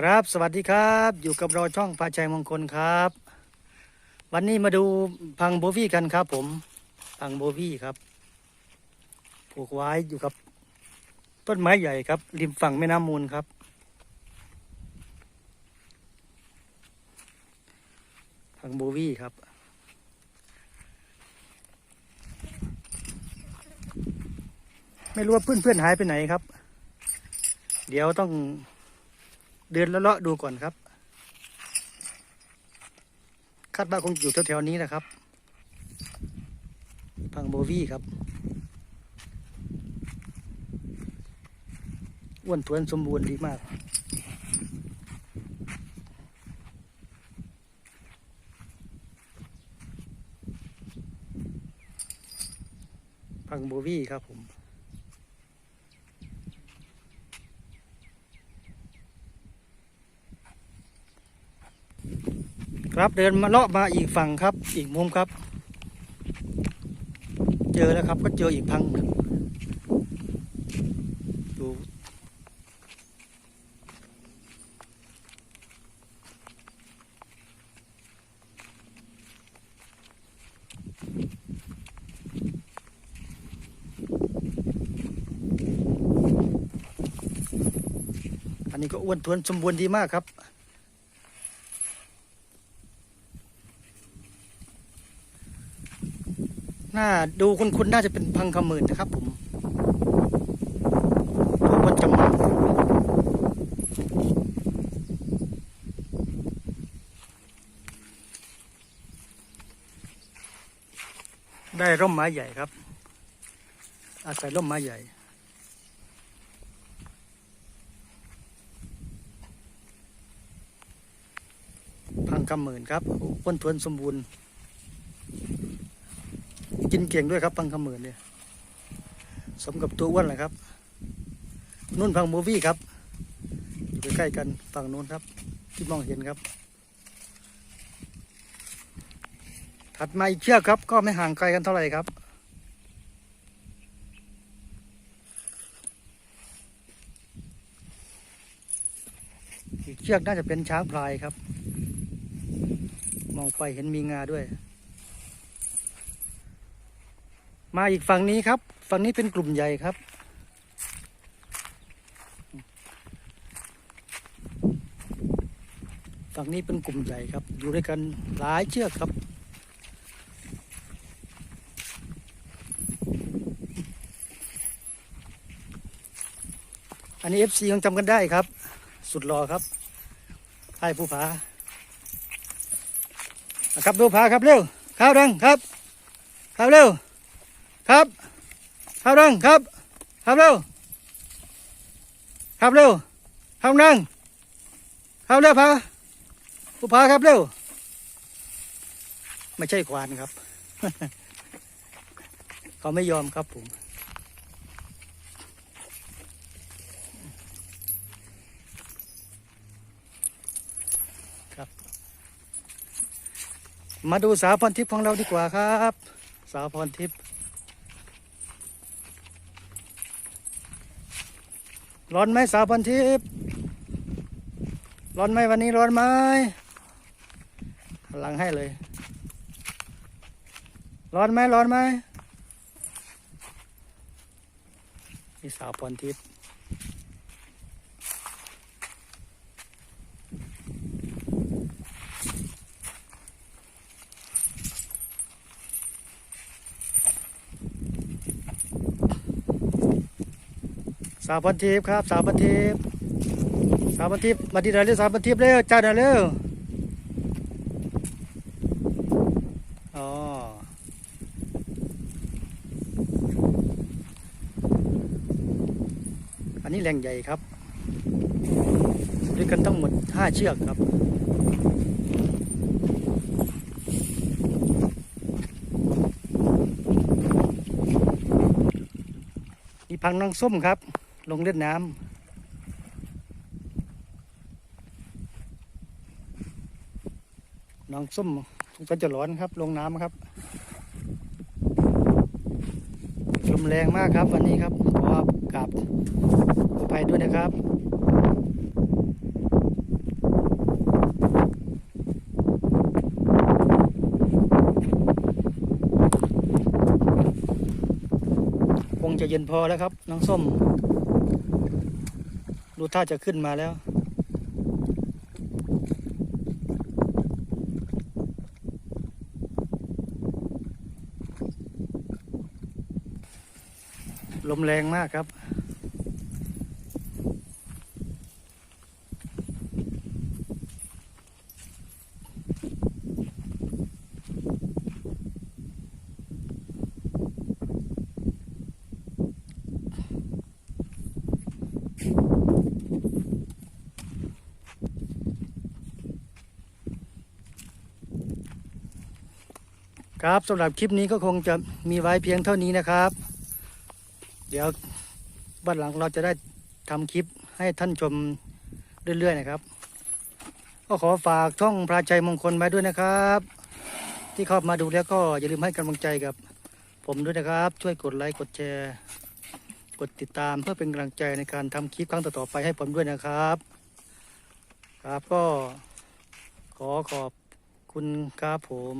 ครับสวัสดีครับอยู่กับเราช่องพาชัยมงคลครับ วันนี้มาดูพังโบวี่กันครับ ผมพังโบวี่ครับผูกไว้อยู่กับต้นไม้ใหญ่ครับ ริมฝั่งแม่น้ำมูลครับ พังโบวี่ครับไม่รู้ว่าเพื่อนๆหายไปไหนครับ เดี๋ยวต้อง เดินเลาะดูก่อนครับ คาดว่าคงอยู่แถวๆนี้นะครับ พังโบวี่ครับอ้วนทวนสมบูรณ์ดีมาก พังโบวี่ครับผม ครับเดินมาเลาะมาอีกฝั่งครับ อีกมุมครับ เจอแล้วครับ ก็เจออีกพังดูอันนี้ก็อ้วนทวนสมบูรณ์ดีมากครับ น่าดูคุณคุณน่าจะเป็นพังขมื่นนะครับผมดูว่าจมูกได้ร่มไม้ใหญ่ครับ อาศัยร่มไม้ใหญ่พังคำหมื่นครับอ้วนทวนสมบูรณ์ กินเก่งด้วยครับ พังคำหมื่นเนี่ยสมกับตัวอ้วนเลยครับนุ่นพังมูวี่ครับอยู่ใกล้กันฝั่งนู้นครับ ที่มองเห็นครับ ถัดมาอีกเชือกครับ ก็ไม่ห่างไกลกันเท่าไหร่ครับอีกเชือกน่าจะเป็นช้างพลายครับ มองไปเห็นมีงาด้วย มาอีกฝั่งนี้ครับ ฝั่งนี้เป็นกลุ่มใหญ่ครับ ฝั่งนี้เป็นกลุ่มใหญ่ครับ อยู่ด้วยกันหลายเชือกครับ อันนี้ FC ยังจำกันได้ครับ สุดหล่อครับไอ้ผู้ผาครับดูผาครับเร็วข้าวดังครับข้าวเร็ว ครับครับดังครับครับเร็วครับเร็วครับดังครับเร็วพาผู้พาครับเร็ว ไม่ใช่ควานครับ เขาไม่ยอมครับผมครับมาดูสาวพรทิพย์ของเราดีกว่าครับ สาวพรทิพย์ ร้อนไหมสาวพันทิพย์ร้อนไหมวันนี้ร้อนไหมหลังให้เลย ร้อนไหมร้อนไหมนี่สาวพรทิพย์ สาวพันทิพย์ครับสาวพันทิพย์สาวพันทิพย์มาดีหน่อยเร็วสาวพันทิพย์เร็วจ้าหน่อยเร็วอ๋ออันนี้แหล่งใหญ่ครับด้วยกันทั้งหมดห้าเชือกครับนี่พังน้องส้มครับ ลงเล่นน้ำน้องส้มก็จะร้อนครับ ลงน้ำครับลมแรงมากครับวันนี้ครับขอกราบขอภัยด้วยนะครับ คงจะเย็นพอแล้วครับ น้องส้ม ดูท่าจะขึ้นมาแล้ว ลมแรงมากครับ ครับสำหรับคลิปนี้ก็คงจะมีไว้เพียงเท่านี้นะครับ เดี๋ยวบ้านหลังเราจะได้ทำคลิปให้ท่านชมเรื่อยๆนะครับ ก็ขอฝากช่องพระชัยมงคลไว้ด้วยนะครับ ที่เข้ามาดูแล้วก็อย่าลืมให้กำลังใจกับ ผมด้วยนะครับ ช่วยกดไลค์กดแชร์ กดติดตามเพื่อเป็นกำลังใจในการทำคลิปครั้งต่อๆไปให้ผมด้วยนะครับ ครับก็ขอขอบคุณครับผม